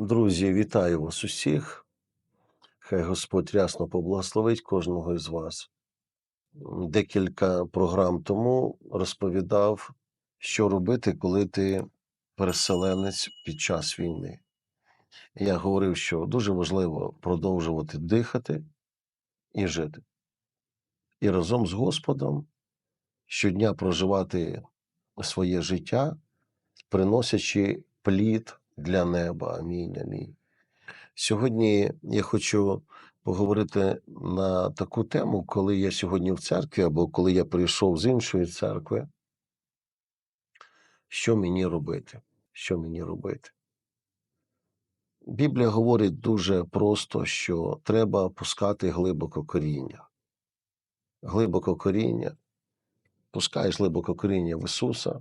Друзі, вітаю вас усіх. Хай Господь рясно поблагословить кожного із вас. Декілька програм тому розповідав, що робити, коли ти переселенець під час війни. Я говорив, що дуже важливо продовжувати дихати і жити. І разом з Господом щодня проживати своє життя, приносячи плід для неба. Амінь. Амінь. Сьогодні я хочу поговорити на таку тему, коли я сьогодні в церкві або коли я прийшов з іншої церкви. Що мені робити? Що мені робити? Біблія говорить дуже просто, що треба пускати глибоко коріння. Глибоко коріння. Пускаєш глибоко коріння в Ісуса,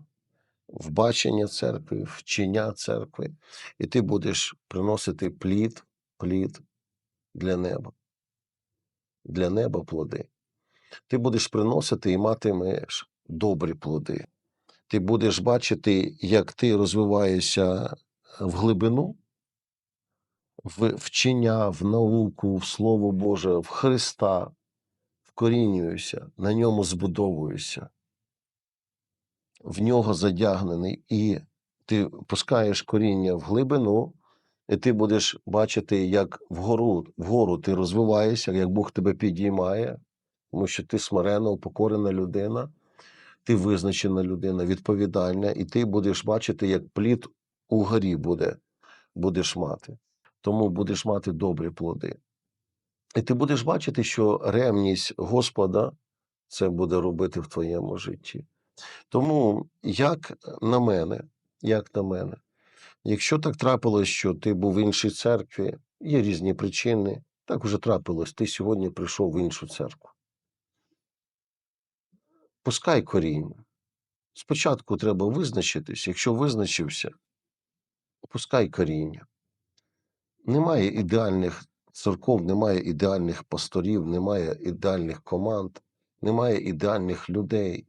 в бачення церкви, вчення церкви, і ти будеш приносити плід, плід для неба. Для неба плоди. Ти будеш приносити і матимеш добрі плоди. Ти будеш бачити, як ти розвиваєшся в глибину, в вчення, в науку, в Слово Боже, в Христа, вкорінюєшся, на ньому збудовуєшся, в нього задягнений, і ти пускаєш коріння в глибину, і ти будеш бачити, як вгору, вгору ти розвиваєшся, як Бог тебе підіймає, тому що ти смирена, упокорена людина, ти визначена людина, відповідальна, і ти будеш бачити, як плід угорі буде, будеш мати. Тому будеш мати добрі плоди. І ти будеш бачити, що ревність Господа це буде робити в твоєму житті. Тому, як на мене, як на мене, якщо так трапилось, що ти був в іншій церкві, є різні причини, так уже трапилось, ти сьогодні прийшов в іншу церкву. Пускай коріння. Спочатку треба визначитись, якщо визначився, пускай коріння. Немає ідеальних церков, немає ідеальних пасторів, немає ідеальних команд, немає ідеальних людей.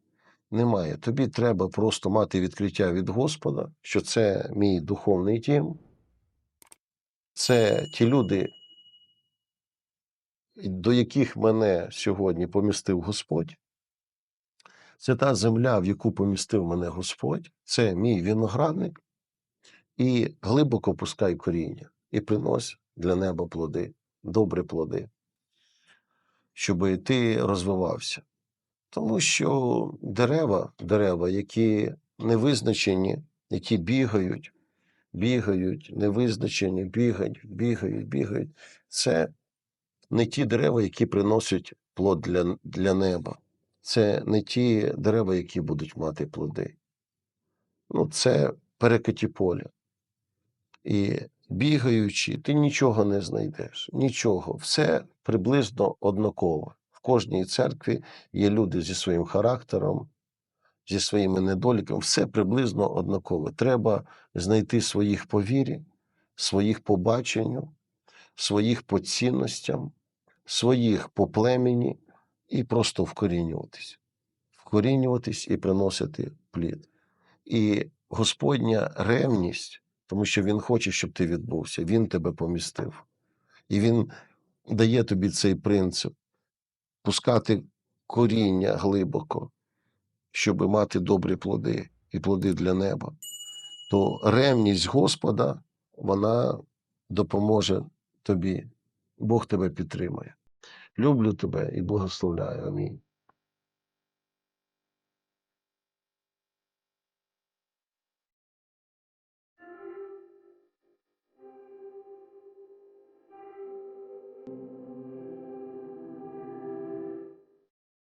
Немає. Тобі треба просто мати відкриття від Господа, що це мій духовний дім. Це ті люди, до яких мене сьогодні помістив Господь. Це та земля, в яку помістив мене Господь. Це мій виноградник. І глибоко пускай коріння і принось для неба плоди, добрі плоди, щоб ти розвивався. Тому що дерева, дерева, які не визначені, які бігають, бігають, невизначені, бігають, бігають, бігають, це не ті дерева, які приносять плод для, для неба. Це не ті дерева, які будуть мати плоди. Ну, це перекаті поля. І бігаючи, ти нічого не знайдеш, нічого. Все приблизно однаково. В кожній церкві є люди зі своїм характером, зі своїми недоліками, все приблизно однакове. Треба знайти своїх по вірі, своїх по баченню, своїх по цінностям, своїх по племені і просто вкорінюватись. Вкорінюватись і приносити плід. І Господня ревність, тому що Він хоче, щоб ти відбувся, Він тебе помістив. І Він дає тобі цей принцип пускати коріння глибоко, щоб мати добрі плоди і плоди для неба, то ревність Господа вона допоможе тобі. Бог тебе підтримає. Люблю тебе і благословляю. Амінь.